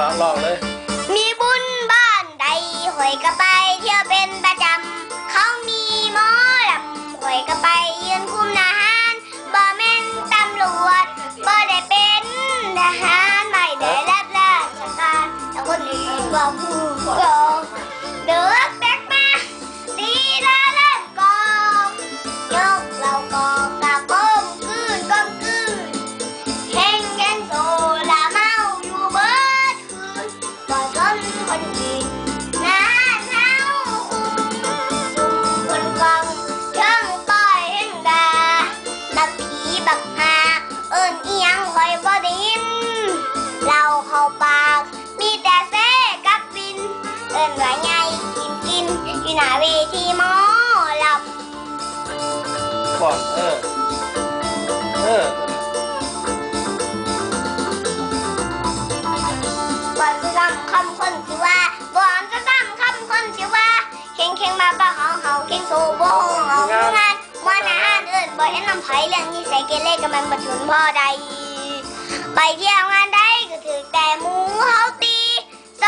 ลองเลย มีบุญบ้านใดหอยก็ไปเที่ยวเป็นประจำ เขามีหมอลำหอยก็ไปยืนคุมนาหารบ่แม่นตำรวจบ่ได้เป็นทหารไม่ได้รับราชการแต่คนอื่นว่าผู้กอ อน เออ เออ บอนซ้ำคำคนสิว่าบอนจะซ้ำคำคนสิว่าเข่งเข่งมาบ้าเฮาเฮาเข่งโซโบเฮางานวันอาหาเอิญบ่เห็นน้ำไผ่เรื่องนี้ใส่เกเรกับมันบัดทุนพ่อใด ไปเที่ยวงานใดก็ถือแต่หมูเฮาตีโซ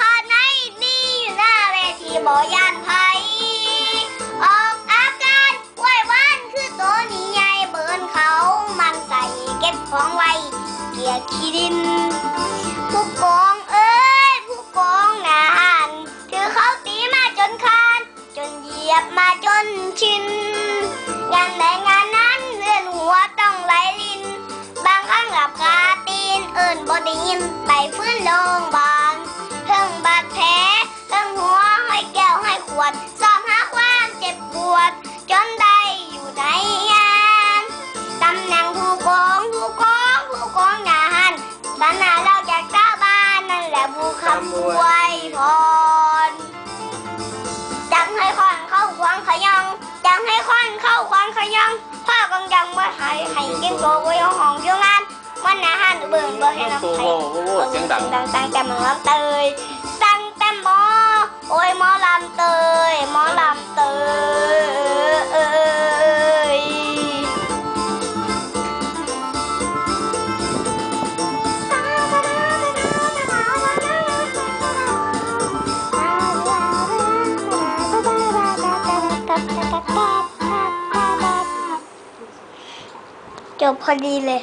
ฮาไนนี่อยู่หน้าเวทีบ่ยา เกลียขี้ดิน ผู้กองเอ้ย ผู้กองนานถือเขาตีมาจนคาน จนเหยียบมาจนชิน งานใดงานนั้นเลื่อนหัวต้องไหลลิน บางครั้งหลับคาตีนเอิญบไดยินไปฟื้นลงบำอวยพรจังให้คอนเข้าควางขยังจังให้คอนเข้าควางขยังพ่อกังยังว่าให้ให้เก่งโตไว้ห้องเดียวงานวันอาหารเบิ่งบ่ให้น้ำโอ้ไผ่โหโอ้โหเสียงดังตั้งตั้งแต่หมอลำเตยตั้งแต่หมอโอ้ยหมอลำเตยหมอลำเตย จบพอดีเลย